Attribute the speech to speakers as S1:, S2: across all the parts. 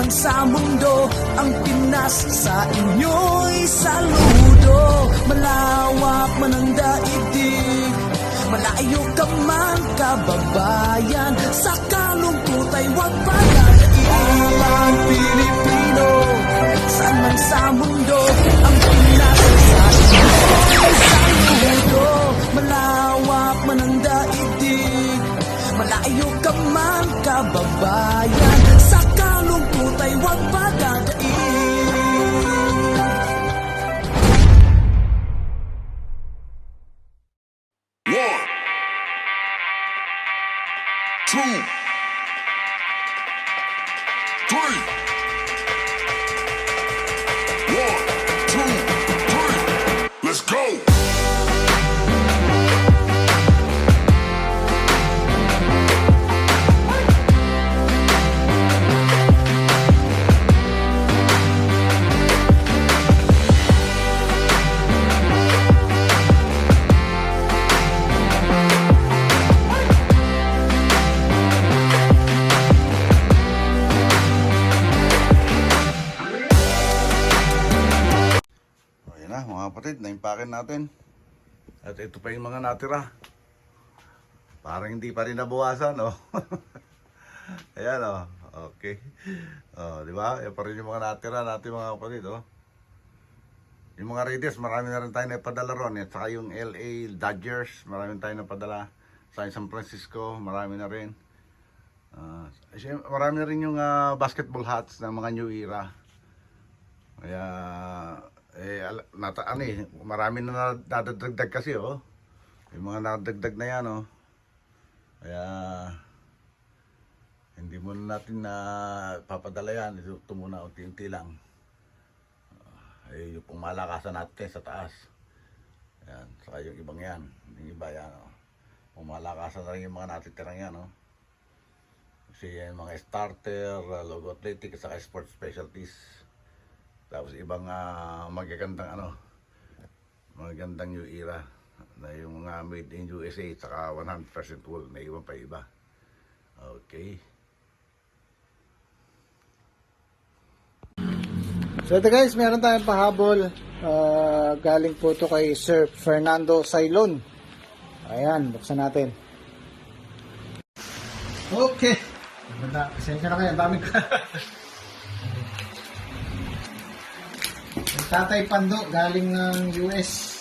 S1: man sa mundo Ang Pinas sa inyo'y saludo. Malawak man ang daigdig Malayo ka man kababayan. Sa kalungkot ay huwag pagkakain Ang Pilipino. Saan man sa mundo Ang Pinas sa inyo'y saludo. Malawak man ang daigdig Malayo ka man kababayan
S2: two, three.
S3: Mga kapatid, naimpakin natin. At ito pa yung mga natira. Parang hindi pa rin nabawasan, oh. Ayan, oh. Okay. Oh, di ba? Yan pa rin yung mga natira natin mga kapatid, oh. Yung mga Raiders, marami na rin tayo napadala ron. At saka yung LA Dodgers, marami tayo napadala. Sa San Francisco, marami na rin. Syem- marami na rin yung ah, basketball hats ng mga New Era. Kaya, eh, nata, ano eh, marami na nadadagdag kasi, oh. Yung mga nadagdag na yan, oh. Kaya, hindi muna natin na papadala yan. Ito, muna, unti-unti lang. Ah, eh, yung pong malakasan natin sa taas. Yan, saka yung ibang yan. Yung iba yan, oh. Pumalakasan na rin yung mga natitirang yan, oh. Kasi yan, mga starter, uh, logo athletic, saka sport specialties. Tapos ibang ah, magagandang ano, magagandang new era na yung mga made in USA saka 100% wool, may iba pa iba. Okay.
S4: So ito guys, meron tayong pahabol. Ah, galing po to kay Sir Fernando Sailon. Ayan, buksan natin. Okay. Ganda. Pasensya na kayo, ang daming Yung Tatay Pando, galing ng US.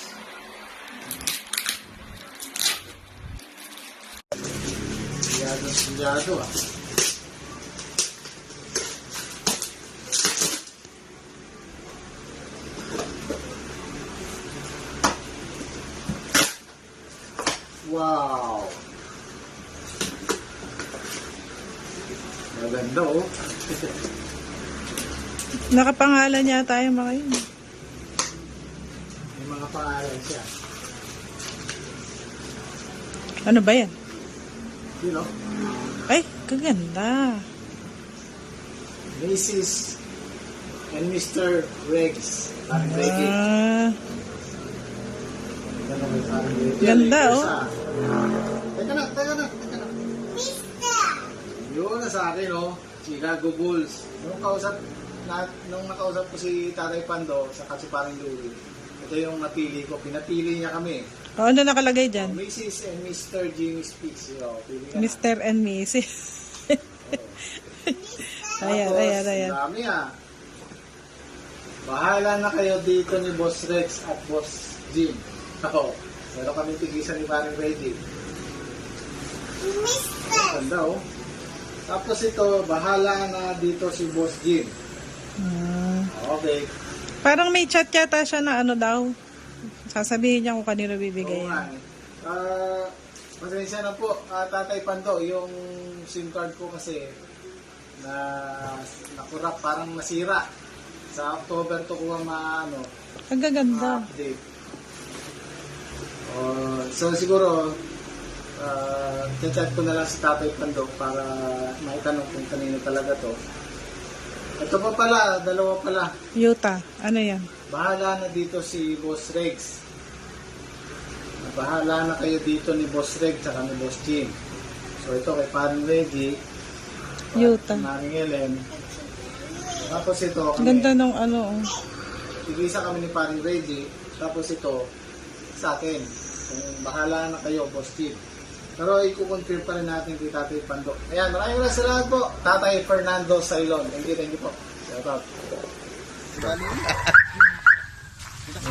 S4: Siyado, siyado ah. Wow! Maganda oh.
S5: Nakapangalan niya tayo mga yun.
S4: Mga pangalan siya.
S5: Ano ba yan?
S4: You know?
S5: Ay, kaganda.
S4: Mrs. and Mr. Regs. Parang Reggie.
S5: Ah,
S4: Ganda parang Reggie.
S5: Ganda,
S4: Yan,
S5: oh.
S4: Teka na, teka na, teka na. Yun na sa akin, oh. Chicago Bulls. Nung kausap, na, nung nakausap ko si Tatay Pando, sa kasi parang Louie, ito yung napili ko. Pinapili niya kami.
S5: oh, ano nakalagay dyan?
S4: Mrs. and Mr. Jimmy Speaks. Yo, pili ka na.
S5: Mr. and Mrs. ayan,
S4: Tapos,
S5: ayan, ayan.
S4: Dami ah. Bahala na kayo dito ni Boss Rex at Boss Jim. Ako, meron kami tigisan ni Paring Ready. Ganda oh. Tapos ito, bahala na dito si Boss Jim.
S5: Hmm.
S4: Okay.
S5: Parang may chat yata siya na ano daw. Sasabihin niya kung kanino bibigay.
S4: Oo nga
S5: yan.
S4: eh. Ah, pasensya na po, ah, Tatay Pando, yung SIM card ko kasi na nakurap, parang nasira. Sa October to kuha maano,
S5: Ang gaganda.
S4: update. Oh, so siguro uh, chat ko na lang si Tatay Pando para maitanong kung kanino talaga to. Ito pa pala, dalawa pala.
S5: Yuta. Ano yan?
S4: Bahala na dito si Boss Rex. Bahala na kayo dito ni Boss Rex at ni Boss Jim. So ito kay Paring Reggie,
S5: Yuta.
S4: Maring Ellen,
S6: Tapos ito, kami,
S5: Ganda nung ano. oh.
S6: tigisa kami ni paring Reggie. Tapos ito, sa akin. Kung bahala na kayo, Boss Chief. Pero i-confirm pa rin natin kay Tatay Pando. Ayan, maraming maraming salamat po. Tatay Fernando Sailon. Thank you, thank you po. Shout out.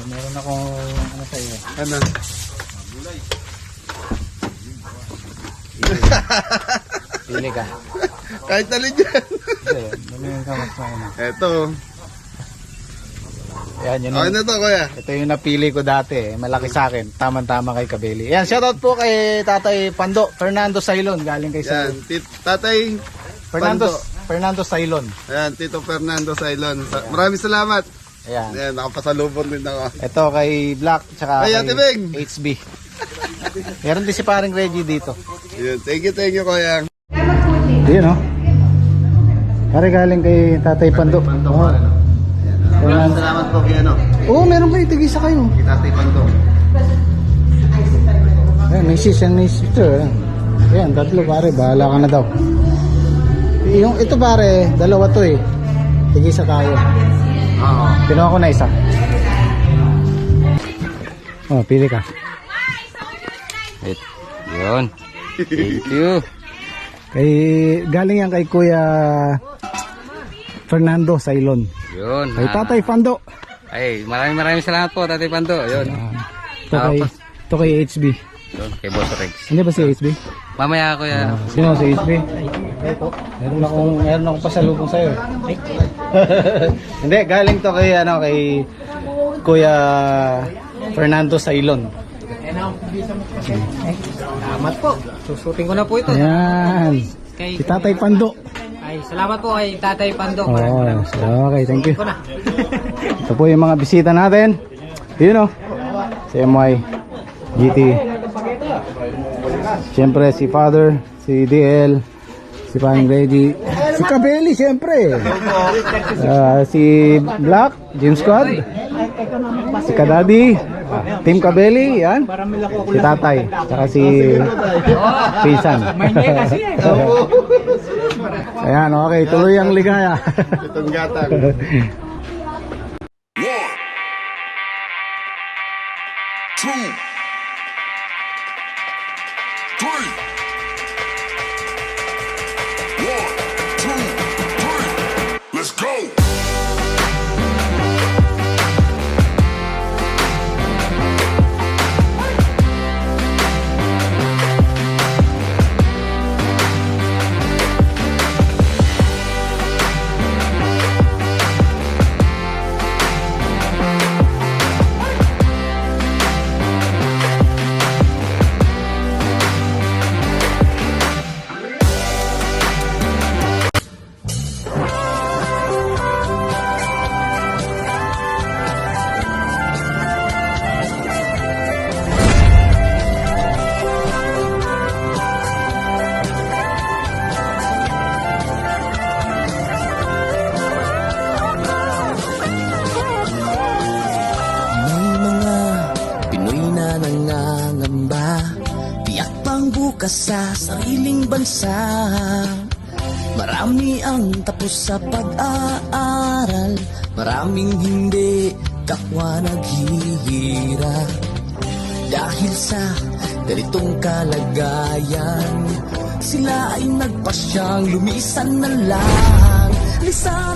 S4: Meron ako ano sa iyo.
S7: Ano?
S4: Pili ka.
S7: Kahit alin yan.
S4: Hindi, lumihin ka mas mauna.
S7: Eto.
S4: Yan, yun.
S7: Okay
S4: yung-
S7: na to, kuya.
S4: Ito yung napili ko dati. eh. Malaki sa akin. Tama-tama kay Kabeli. Yan, shoutout po kay Tatay Pando. Fernando Sailon. Galing kay
S7: Yan,
S4: Sailon.
S7: tit tatay.
S4: Fernando,
S7: Pando.
S4: Fernando Sailon.
S7: Ayan, Tito Fernando Sailon. Sa- Maraming salamat.
S4: Ayan.
S7: Ayan, nakapasalubong din ako.
S4: Ito kay Black, tsaka
S7: Ay,
S4: kay
S7: Beng.
S4: HB. Meron din si paring Reggie dito.
S7: Ayan, thank you, thank you, kuya.
S4: Yun, no? Pare galing kay Tatay Pando.
S7: Pando,
S4: Oo.
S7: ano?
S4: Fernando.
S7: Salamat po kay ano,
S4: Oo, meron kayo. Tigisa kayo.
S7: kay Tatay Pando.
S4: Ayan, may sis and may sister. Ayan. Ayan, tatlo pare. Bahala ka na daw. Yung ito pare, dalawa to eh. Tigisa tayo.
S7: Oo.
S4: Pinuha ko na isa. Oh, pili ka.
S8: Wait. Yun. Thank you.
S4: Kay, galing yan kay Kuya Fernando Sailon.
S8: Yun.
S4: Kay
S8: ah.
S4: Tatay Pando.
S8: Ay, maraming maraming salamat po, Tatay Pando. Yun.
S4: Ito kay, ito kay HB.
S8: Yun, kay Boss Rex.
S4: Hindi ba si HB?
S8: Mamaya ako ya.
S4: Sino si HB? Meron akong, meron akong pasalubong sa'yo. Hindi, galing to kay, ano, kay Kuya Fernando Sailon.
S9: Salamat po. Susutin ko na po ito.
S4: Ayan.
S9: Kay,
S4: Si Tatay Pando.
S9: Salamat po kay Tatay Pando.
S4: Oo, okay, thank you. Ito po yung mga bisita natin. Yun o. Si MY, GT. Siyempre si Father, si DL, si Paring Reggie, si Kabeli siyempre. Ah, si Black, James Squad, si Kadadi, ah, Team Kabeli, yan. Si Tatay, saka si Pinsan. Ayan, okay, tuloy ang ligaya.
S7: Itong gatang.
S2: One, two, three. One, two, three. Let's go.
S1: Ang tapos sa pag-aaral. Maraming hindi kapwa naghihirap Dahil sa ganitong kalagayan Sila ay nagpasyang lumisan na lang. Lisan